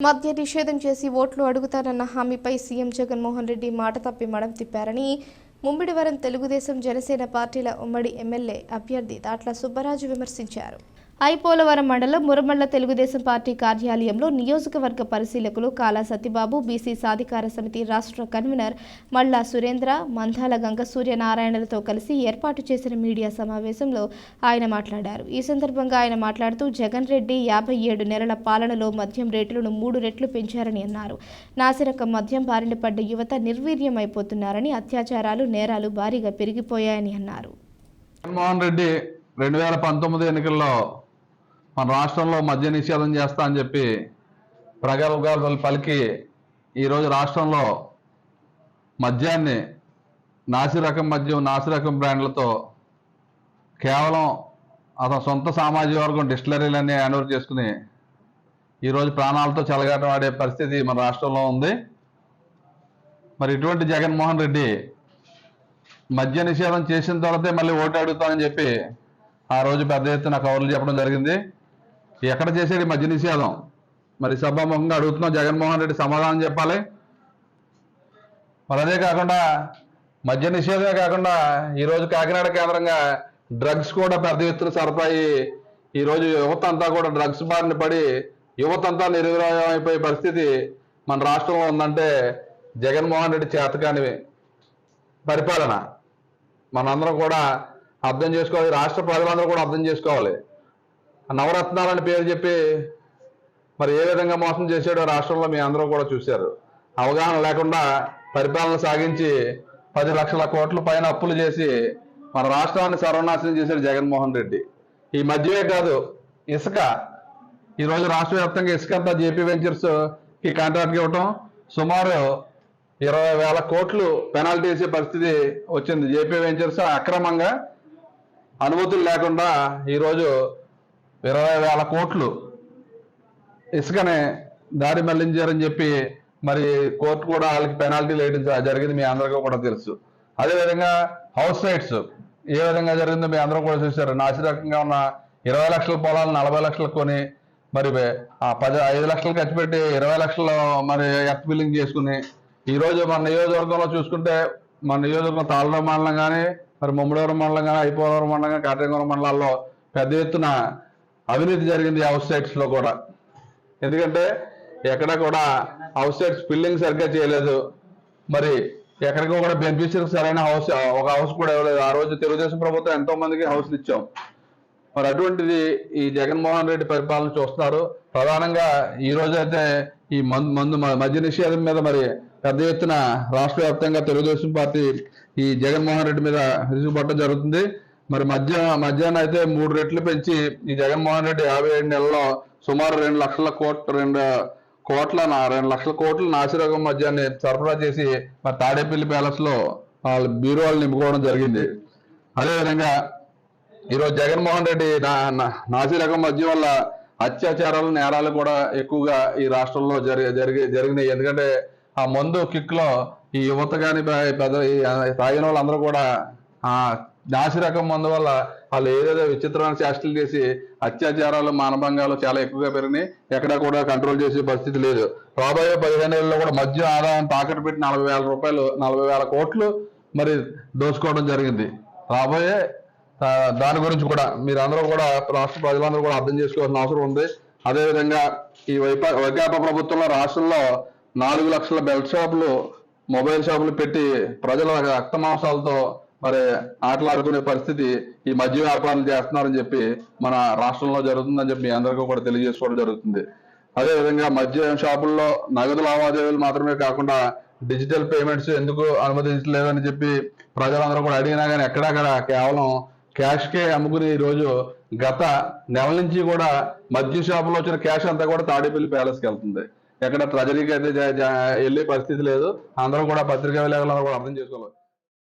మద్య నిషేధం చేసి ఓట్లు అడుగుతారన్న హామీపై సీఎం జగన్మోహన్ రెడ్డి మాట తప్పి మడం తిప్పారని ముమ్మిడివరం తెలుగుదేశం జనసేన పార్టీల ఉమ్మడి ఎమ్మెల్యే అభ్యర్థి దాట్ల సుబ్బరాజు విమర్శించారు. ఐపోలవరం మండలం మురమళ్ళ తెలుగుదేశం పార్టీ కార్యాలయంలో నియోజకవర్గ పరిశీలకులు కాలా సత్యబాబు బీసీ సాధికార సమితి రాష్ట్ర కన్వీనర్ మల్లా సురేంద్ర మందాల గంగ సూర్యనారాయణలతో కలిసి ఏర్పాటు చేసిన మీడియా సమావేశంలో ఆయన మాట్లాడారు. ఈ సందర్భంగా ఆయన మాట్లాడుతూ జగన్ రెడ్డి యాభై ఏడు నెలల పాలనలో మద్యం రేట్లను మూడు రెట్లు పెంచారని అన్నారు. నాసిరకం మద్యం బారిన పడ్డ యువత నిర్వీర్యమైపోతున్నారని అత్యాచారాలు నేరాలు భారీగా పెరిగిపోయాయని అన్నారు. జగన్మోహన్ రెడ్డి రెండు వేల పంతొమ్మిది ఎన్నికల్లో మన రాష్ట్రంలో మద్య నిషేధం చేస్తా అని చెప్పి ప్రగల్భాలు పలికి ఈరోజు రాష్ట్రంలో మద్యాన్ని నాసిరకం మద్యం నాసిరకం బ్రాండ్లతో కేవలం అతని సొంత సామాజిక వర్గం డిస్టిలరీలన్నీ హ్యాండ్ చేసుకుని ఈరోజు ప్రాణాలతో చెలగాటం ఆడే పరిస్థితి మన రాష్ట్రంలో ఉంది. మరి ఇటువంటి జగన్మోహన్ రెడ్డి మద్య నిషేధం చేసిన తర్వాతే మళ్ళీ ఓటు అడుగుతామని చెప్పి ఆ రోజు పెద్ద ఎత్తున కవర్లు చెప్పడం జరిగింది. ఎక్కడ చేసేది మద్య నిషేధం మరి సభాముఖంగా అడుగుతున్నాం జగన్మోహన్ రెడ్డి సమాధానం చెప్పాలి. మరి అదే కాకుండా మద్య నిషేధమే కాకుండా ఈరోజు కాకినాడ కేంద్రంగా డ్రగ్స్ కూడా పెద్ద ఎత్తున సరఫరా ఈరోజు యువత అంతా కూడా డ్రగ్స్ బారిన పడి యువత అంతా నిరుగ్రహం పరిస్థితి మన రాష్ట్రంలో ఉందంటే జగన్మోహన్ రెడ్డి చేతకాని పరిపాలన. మనందరం కూడా అర్థం చేసుకోవాలి. రాష్ట్ర ప్రజలందరూ కూడా అర్థం చేసుకోవాలి. నవరత్నాలని పేరు చెప్పి మరి ఏ విధంగా మోసం చేశాడో రాష్ట్రంలో మీ అందరూ కూడా చూశారు. అవగాహన లేకుండా పరిపాలన సాగించి పది లక్షల కోట్ల పైన అప్పులు చేసి మన రాష్ట్రాన్ని సర్వనాశనం చేశాడు జగన్మోహన్ రెడ్డి. ఈ మధ్యమే కాదు ఇసుక. ఈరోజు రాష్ట్ర వ్యాప్తంగా ఇసుక అంతా జేపీ వెంచర్స్కి కాంట్రాక్ట్ ఇవ్వటం సుమారు ఇరవై వేల కోట్లు పెనాల్టీ వేసే పరిస్థితి వచ్చింది. జేపీ వెంచర్స్ అక్రమంగా అనుమతులు లేకుండా ఈరోజు ఇరవై వేల కోట్లు ఇసుకనే దారి మళ్ళించారని చెప్పి మరి కోర్టు కూడా వాళ్ళకి పెనాల్టీలు వేయడం జరిగింది మీ అందరికీ కూడా తెలుసు. అదేవిధంగా హౌస్ రైట్స్ ఏ విధంగా జరిగిందో మీ అందరూ కూడా చూశారు. నాసిరకంగా ఉన్న ఇరవై లక్షల పొలాలు నలభై లక్షలు కొని మరి ఆ పది ఐదు లక్షలు ఖర్చు పెట్టి ఇరవై లక్షలు మరి ఎర్త్ బిల్లింగ్ చేసుకుని ఈరోజు మన నియోజకవర్గంలో చూసుకుంటే మన నియోజకవర్గం తాళరావు మండలం కానీ మరి ముమ్మడివరం మండలం కానీ అయిపోవరం మండలం కానీ కాటేగూరం మండలాల్లో పెద్ద ఎత్తున అవినీతి జరిగింది హౌస్ సైట్స్లో కూడా. ఎందుకంటే ఎక్కడ కూడా హౌస్ సైట్స్ బిల్డింగ్ సరిగ్గా చేయలేదు. మరి ఎక్కడికి కూడా బెనిఫిషియర్ సరైన హౌస్ ఒక హౌస్ కూడా ఇవ్వలేదు. ఆ రోజు తెలుగుదేశం ప్రభుత్వం ఎంతో మందికి హౌస్లు ఇచ్చాం. మరి అటువంటిది ఈ జగన్మోహన్ రెడ్డి పరిపాలన చూస్తున్నారు. ప్రధానంగా ఈ రోజైతే ఈ మందు మందు మద్య నిషేధం మీద మరి పెద్ద ఎత్తున రాష్ట్ర వ్యాప్తంగా తెలుగుదేశం పార్టీ ఈ జగన్మోహన్ రెడ్డి మీద విరుచుకుపడడం జరుగుతుంది. మరి మధ్య మధ్యాహ్నం అయితే మూడు రెట్లు పెంచి ఈ జగన్మోహన్ రెడ్డి యాభై ఏడు నెలల్లో సుమారు రెండు లక్షల కోట్ల రెండు కోట్ల నా- రెండు లక్షల కోట్ల నాసిరకం మద్యాన్ని సరఫరా చేసి మరి తాడేపల్లి ప్యాలెస్లో వాళ్ళ బీరువాళ్ళు నింపుకోవడం జరిగింది. అదేవిధంగా ఈరోజు జగన్మోహన్ రెడ్డి నా- నా- మద్యం వల్ల అత్యాచారాలు నేరాలు కూడా ఎక్కువగా ఈ రాష్ట్రంలో జరిగి జరిగి జరిగినాయి. ఎందుకంటే ఆ మందు కిక్లో ఈ యువత కానీ పెద్ద ఈ తాగిన వాళ్ళందరూ కూడా ఆ నాసి రకం మందు వల్ల వాళ్ళు ఏదేదో విచిత్రమైన చేష్టలు చేసి అత్యాచారాలు మానభంగాలు చాలా ఎక్కువగా పెరిగినాయి. ఎక్కడా కూడా కంట్రోల్ చేసే పరిస్థితి లేదు. రాబోయే పదిహేను ఏళ్ళలో కూడా మద్యం ఆదాయం తాకట్టు పెట్టి నలభై వేల రూపాయలు నలభై వేల కోట్లు మరి దోచుకోవడం జరిగింది. రాబోయే దాని గురించి కూడా మీరందరూ కూడా రాష్ట్ర ప్రజలందరూ కూడా అర్థం చేసుకోవాల్సిన అవసరం ఉంది. అదేవిధంగా ఈ వైప వైకాపా ప్రభుత్వంలో రాష్ట్రంలో నాలుగు లక్షల బెల్ట్ షాపులు మొబైల్ షాపులు పెట్టి ప్రజల రక్త మాంసాలతో మరి ఆటలాడుకునే పరిస్థితి ఈ మద్య వ్యాపారాలు చేస్తున్నారని చెప్పి మన రాష్ట్రంలో జరుగుతుందని చెప్పి మీ అందరికీ కూడా తెలియజేసుకోవడం జరుగుతుంది. అదేవిధంగా మద్య షాపుల్లో నగదు లావాదేవీలు మాత్రమే కాకుండా డిజిటల్ పేమెంట్స్ ఎందుకు అనుమతించలేదని చెప్పి ప్రజలందరూ కూడా అడిగినా కానీ ఎక్కడక్కడ కేవలం క్యాష్ కే అమ్ముకుని ఈ రోజు గత నెల నుంచి కూడా మద్యం షాపులో వచ్చిన క్యాష్ అంతా కూడా తాడేపల్లి ప్యాలెస్కి వెళ్తుంది. ఎక్కడ ట్రెజరీకి అయితే వెళ్ళే పరిస్థితి లేదు. అందరూ కూడా పత్రికా విలేకరులందరూ కూడా అర్థం చేసుకోవాలి.